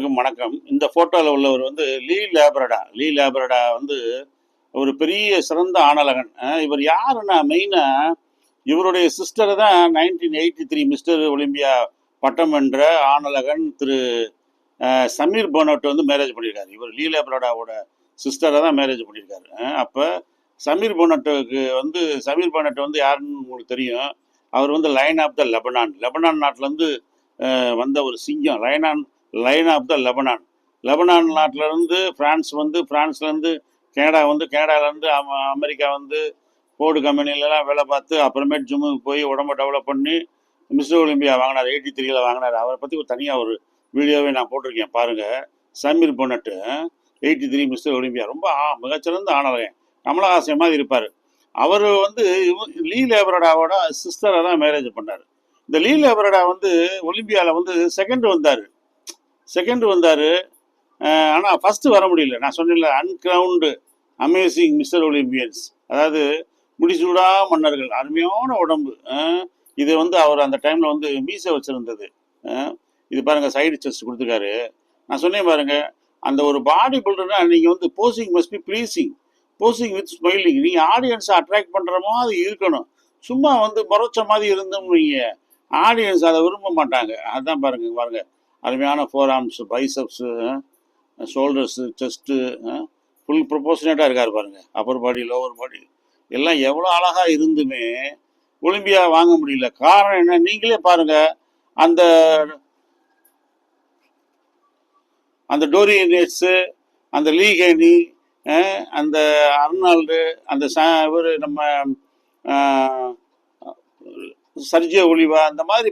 அனைவருக்கும் வணக்கம். இந்த ஃபோட்டோவில் உள்ளவர் வந்து லீ லேபரடா. லீ லேபரடா வந்து ஒரு பெரிய சிறந்த ஆணழகன் இவர் யாருன்னா மெயினாக இவருடைய சிஸ்டரை தான் nineteen eighty three Mister Olympia பட்டம் என்ற ஆணழகன் திரு சமீர் போனட் வந்து மேரேஜ் பண்ணியிருக்காரு இவர் லீ லேபரடாவோட சிஸ்டரை தான் மேரேஜ் பண்ணியிருக்காரு அப்போ சமீர் போனட்டுக்கு வந்து சமீர் போனட் வந்து யாருன்னு உங்களுக்கு தெரியும். அவர் வந்து lion of the Lebanon Lebanon நாட்டிலேருந்து வந்த ஒரு சிங்கம். லைனான் lion of the Lebanon Lebanon நாட்டிலேருந்து பிரான்ஸ் வந்து ஃப்ரான்ஸ்லேருந்து கனடா வந்து கனடாலேருந்து அமெரிக்கா வந்து ஃபோர்டு கம்பெனிலலாம் வேலை பார்த்து அப்புறமேட்டு ஜிம்முக்கு போய் உடம்ப டெவலப் பண்ணி மிஸ்டர் ஒலிம்பியா வாங்கினார் எயிட்டி த்ரீயில் வாங்கினார். அவரை பற்றி ஒரு தனியாக ஒரு வீடியோவே நான் போட்டிருக்கேன் பாருங்கள் Samir Bannout eighty three mister Olympia ரொம்ப ஆ- மிகச்சிறந்த ஆணவன் கமலஹாசன் மாதிரி இருப்பார். அவர் வந்து லீ லேபரடாவோட சிஸ்டரை தான் மேரேஜ் பண்ணார். இந்த லீ லேபரடா வந்து ஒலிம்பியாவில் வந்து செகண்ட் வந்தார். செகண்ட் வந்தார் ஆனால் ஃபஸ்ட்டு வர முடியல. நான் சொன்னேன்ல அன்கிரவுண்டு அமேசிங் மிஸ்டர் ஒலிம்பியன்ஸ் அதாவது முடிசூடா மன்னர்கள் அருமையான உடம்பு இதை இது வந்து அவர் அந்த டைமில் வந்து மீசை வச்சுருந்தது. இது பாருங்கள் சைடு செஸ்ட் கொடுத்துருக்காரு. நான் சொன்னேன் பாருங்க அந்த ஒரு பாடி பில்டர்னா நீங்கள் வந்து posing must be pleasing posing with smiling நீங்கள் ஆடியன்ஸை அட்ராக்ட் பண்ணுற மாதிரி இருக்கணும். சும்மா வந்து முறைச்ச மாதிரி இருந்தோம் நீங்கள் ஆடியன்ஸ் அதை விரும்ப மாட்டாங்க. அதான் பாருங்க பாருங்கள் அருமையான forearms biceps shoulders chest full ப்ரொபோஷனேட்டாக இருக்கார் பாருங்க. அப்பர் பாடி லோவர் பாடி எல்லாம் எவ்வளோ அழகாக இருந்துமே ஒலிம்பியா வாங்க முடியல. காரணம் என்ன? நீங்களே பாருங்க. அந்த அந்த டோரியனேட்ஸு அந்த லீகேனி அந்த அர்னால்டு அந்த ச இவர் நம்ம சர்ஜிய ஒலிவா அந்த மாதிரி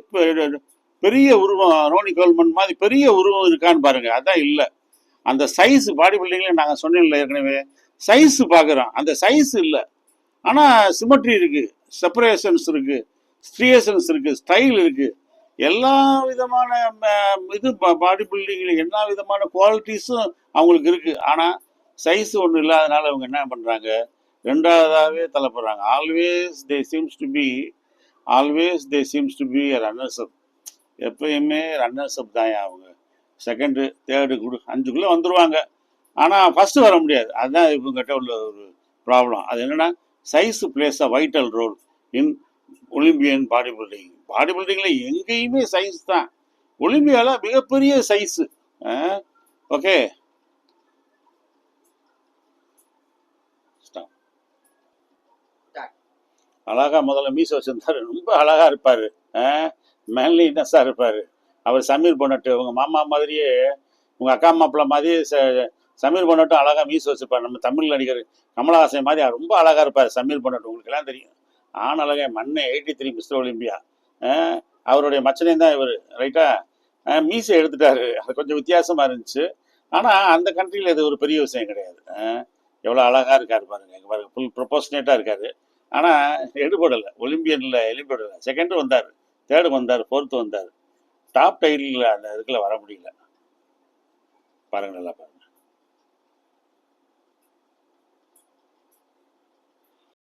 பெரிய உருவம் ரோனி கோல்மன் மாதிரி பெரிய உருவம் இருக்கான்னு பாருங்க. அதான் இல்லை. அந்த சைஸ் பாடி பில்டிங்ல நாங்கள் சொன்னோம்ல ஏற்கனவே. சைஸ் பார்க்குறோம் அந்த சைஸ் இல்லை. ஆனால் சிமெட்ரி இருக்கு. செப்பரேஷன்ஸ் இருக்கு. ஸ்ட்ரியேஷன்ஸ் இருக்கு. ஸ்டைல் இருக்கு. எல்லா விதமான இது பாடி பில்டிங்ல எல்லா விதமான குவாலிட்டிஸும் அவங்களுக்கு இருக்கு. ஆனால் சைஸ் ஒன்றும் இல்லாதனால அவங்க என்ன பண்ணுறாங்க ரெண்டாவதாகவே தலைப்படுறாங்க always they seems to be always they seems to be runners up எப்பயுமே ரன்னர்ஸ் அப் தான் அவங்க? செகண்டு தேர்டு குடு அஞ்சுக்குள்ளே வந்துடுவாங்க ஆனால் ஃபஸ்ட்டு வர முடியாது. அதுதான் இவங்ககிட்ட உள்ள ஒரு ப்ராப்ளம் அது என்னென்னா size plays a vital role in Olympian body building body பில்டிங்கில் எங்கேயுமே சைஸ் தான். ஒலிம்பியாவில் மிகப்பெரிய சைஸு ஓகே அழகா முதல்ல மீச வச்சுருந்தார். ரொம்ப அழகா இருப்பாரு. மேன்லினஸாக இருப்பார். அவர் சமீர் பொன்னட்டு உங்கள் மாமா மாதிரியே உங்கள் அக்கா மாப்பிள்ள மாதிரி ச- சமீர் பொன்னட்டும் அழகா மீச வச்சுருப்பார். நம்ம தமிழ் நடிகர் கமலஹாசன் மாதிரி அவர் ரொம்ப அழகா இருப்பார். சமீர் பொன்னட்டு உங்களுக்கெல்லாம் தெரியும். ஆண் அழகே மண்ணை எயிட்டி த்ரீ மிஸ்டர் ஒலிம்பியா அவருடைய மச்சனையும் தான் இவர் ரைட்டா மீசை எடுத்துட்டாரு. அது கொஞ்சம் வித்தியாசமாக இருந்துச்சு. ஆனால் அந்த கண்ட்ரியில் இது ஒரு பெரிய விஷயம் கிடையாது. எவ்வளோ அழகாக இருக்கார் பாருங்க. இங்க பாருங்க ஃபுல் ப்ரொபோஷனேட்டாக இருக்காரு. ஆனா எடுபடலை. ஒலிம்பியன்ல எலிபடலை செகண்டு வந்தார் தேர்டு வந்தார் ஃபோர்த்து வந்தார். டாப் டைட்டில் அந்த இதுக்குள்ள வர முடியல. பாருங்க நல்லா பாருங்க.